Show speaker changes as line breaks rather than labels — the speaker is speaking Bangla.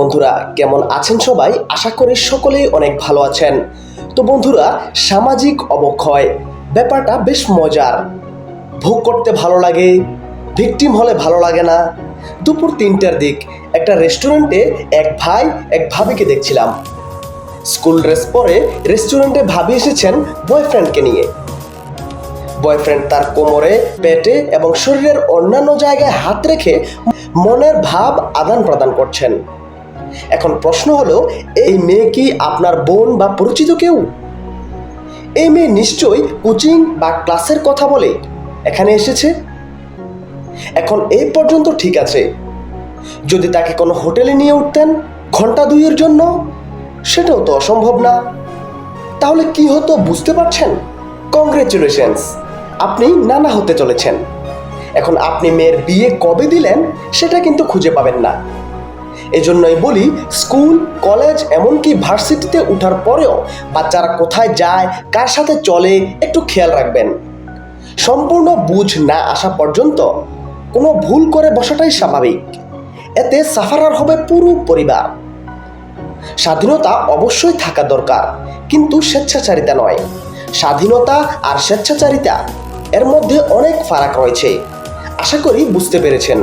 বন্ধুরা, কেমন আছেন সবাই? আশা করি সকলেই অনেক ভালো আছেন। তো বন্ধুরা, সামাজিক অবক্ষয়, ব্যাপারটা বেশ মজার। ভোগ করতে ভালো লাগে, ভিকটিম হলে ভালো লাগে না। দুপুর তিনটার দিক, একটা রেস্টুরেন্টে এক ভাই, এক ভাবিকে দেখছিলাম। স্কুল ড্রেস পরে রেস্টুরেন্টে ভাবি এসেছেন বয়ফ্রেন্ডকে নিয়ে। বয়ফ্রেন্ড তার কোমরে, পেটে এবং শরীরের অন্যান্য জায়গায় হাত রেখে মনের ভাব আদান প্রদান করছেন। এখন প্রশ্ন হলো, এই মেয়ে কি আপনার বোন বা পরিচিত কেউ? এই মেয়ে নিশ্চয়ই কোচিং বা ক্লাসের কথা বলে, এখানে এসেছে? এখন এই পর্যন্ত ঠিক আছে। যদি তাকে কোনো হোটেলে নিয়ে উঠতেন ঘণ্টা দুইয়ের জন্য, সেটাও তো অসম্ভব না। তাহলে কি হতো বুঝতে পারছেন? কংগ্রেচুলেশনস আপনি নানা হতে চলেছেন। এখন আপনি মেয়ের বিয়ে কবে দিলেন, সেটা কিন্তু খুঁজে পাবেন না। এজন্যই বলি, স্কুল, কলেজ, এমনকি ভার্সিটিতে ওঠার পরেও বাচ্চারা কোথায় যায়, কার সাথে চলে, একটু খেয়াল রাখবেন। সম্পূর্ণ বুঝ না আসা পর্যন্ত কোনো ভুল করে বসাটাই স্বাভাবিক। এতে সাফারার হবে পুরো পরিবার। স্বাধীনতা অবশ্যই থাকা দরকার, কিন্তু স্বেচ্ছাচারিতা নয়। স্বাধীনতা আর স্বেচ্ছাচারিতা, এর মধ্যে অনেক ফারাক রয়েছে। আশা করি বুঝতে পেরেছেন।